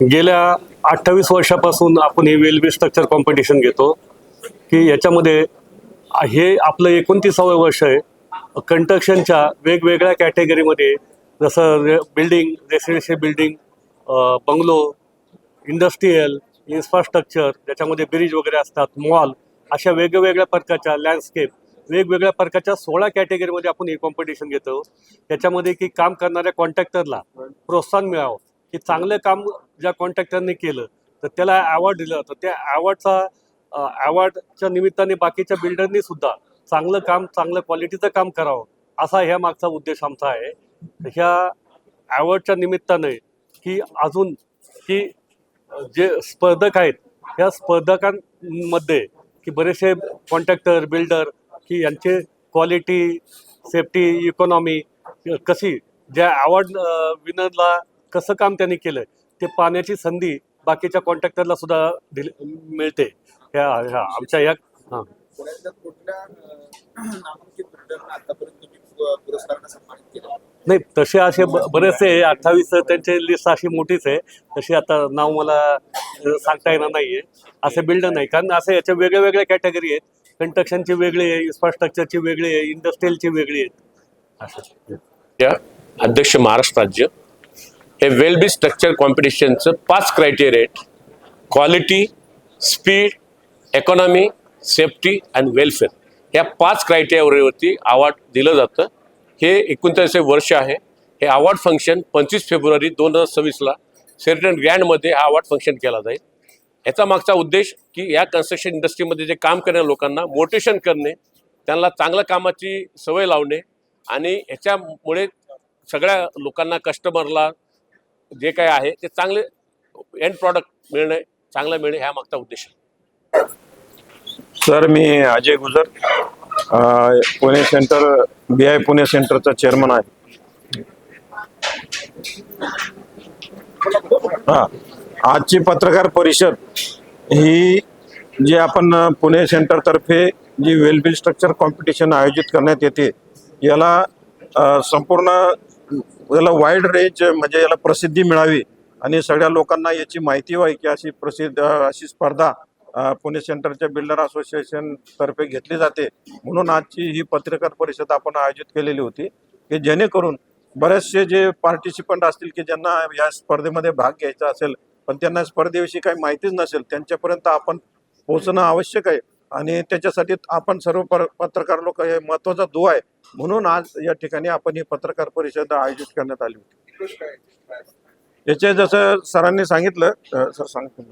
गेल्या अठ्ठावीस वर्षापासून आपण हे रेल्वे स्ट्रक्चर कॉम्पिटिशन घेतो की याच्यामध्ये हे आपलं एकोणतीसावं वर्ष आहे. कंस्ट्रक्शनच्या वेगवेगळ्या कॅटेगरीमध्ये जसं रे building residential building bungalow industrial infrastructure ज्याच्यामध्ये ब्रिज वगैरे असतात मॉल अशा वेगवेगळ्या प्रकारच्या लँडस्केप वेगवेगळ्या प्रकारच्या सोळा कॅटेगरीमध्ये आपण हे कॉम्पिटिशन घेतो. त्याच्यामध्ये की काम करणाऱ्या कॉन्ट्रॅक्टरला प्रोत्साहन मिळावं की चांगलं काम ज्या कॉन्ट्रॅक्टरने केलं तर त्याला अवॉर्ड दिलं तर त्या अवॉर्डचा अवॉर्डच्या निमित्ताने बाकीच्या बिल्डरनी सुद्धा चांगलं काम चांगलं क्वालिटीचं काम करावं असा ह्या मागचा उद्देश आमचा आहे. ह्या अवॉर्डच्या निमित्ताने की अजून की जे स्पर्धक आहेत ह्या स्पर्धकांमध्ये की बरेचसे कॉन्ट्रॅक्टर बिल्डर की यांचे क्वालिटी सेफ्टी इकॉनॉमी कशी ज्या अवॉर्ड विनरला कसं काम त्यांनी केलं ते पाहण्याची संधी बाकीच्या कॉन्ट्रॅक्टरला सुद्धा दिली मिळते. ह्या ह्या आमच्या या हां. नाही तसे असे ब- बरेचसे अठ्ठावीस त्यांची लिस्ट अशी मोठीच आहे. तशी आता नाव मला सांगता येणार नाहीये. असे बिल्डर नाही. कारण असे याच्या वेगळ्या वेगळ्या कॅटेगरी आहेत कंस्ट्रक्शनची वेगळी आहे इन्फ्रास्ट्रक्चरची वेगळी आहे इंडस्ट्रीयलची वेगळी आहेत. असं. या अध्यक्ष महाराष्ट्र राज्य. हे वेल बी स्ट्रक्चर कॉम्पिटिशनचं पाच क्रायटेरिया आहेत quality speed economy safety and welfare या पाच क्रायटेरियावरती अवॉर्ड दिलं जातं. हे एकोणचाळीसवे वर्ष आहे. हे अवॉर्ड फंक्शन पंचवीस फेब्रुवारी दोन हजार सव्वीसला सेरेटन ग्रँडमध्ये हा अवॉर्ड फंक्शन केला जाईल. याचा मागचा उद्देश की या कन्स्ट्रक्शन इंडस्ट्रीमध्ये जे काम करणाऱ्या लोकांना मोटिवेशन करणे त्यांना चांगल्या कामाची सवय लावणे आणि ह्याच्यामुळे सगळ्या लोकांना कस्टमरला जे काय आहे ते चांगले एंड प्रॉडक्ट मिळणे चांगलं मिळणे ह्या मागचा उद्देश sir me Ajay Gujar Pune centre B I Pune सेंटरचा चेअरमन आहे. हा आजची पत्रकार परिषद ही जी आपण पुणे सेंटरतर्फे जी वेलबिल स्ट्रक्चर कॉम्पिटिशन आयोजित करण्यात येते याला संपूर्ण याला वाईड रेंज म्हणजे याला प्रसिद्धी मिळावी आणि सगळ्या लोकांना याची माहिती व्हावी की अशी प्रसिद्ध अशी स्पर्धा पुणे सेंटरच्या बिल्डर असोसिएशन तर्फे घेतली जाते. म्हणून आजची ही पत्रकार परिषद आपण आयोजित केलेली होती की जेणेकरून बरेचसे जे पार्टिसिपंट असतील की ज्यांना या स्पर्धेमध्ये भाग घ्यायचा असेल पण त्यांना स्पर्धेविषयी काही माहितीच नसेल त्यांच्यापर्यंत आपण पोहोचणं आवश्यक आहे. आणि त्याच्यासाठी आपण सर्व पर- पत्रकार लोक हे महत्त्वाचा दुवा आहे. म्हणून आज या ठिकाणी आपण ही पत्रकार परिषद आयोजित करण्यात आली होती? याचे जसं सरांनी सांगितलं सर सांगतो.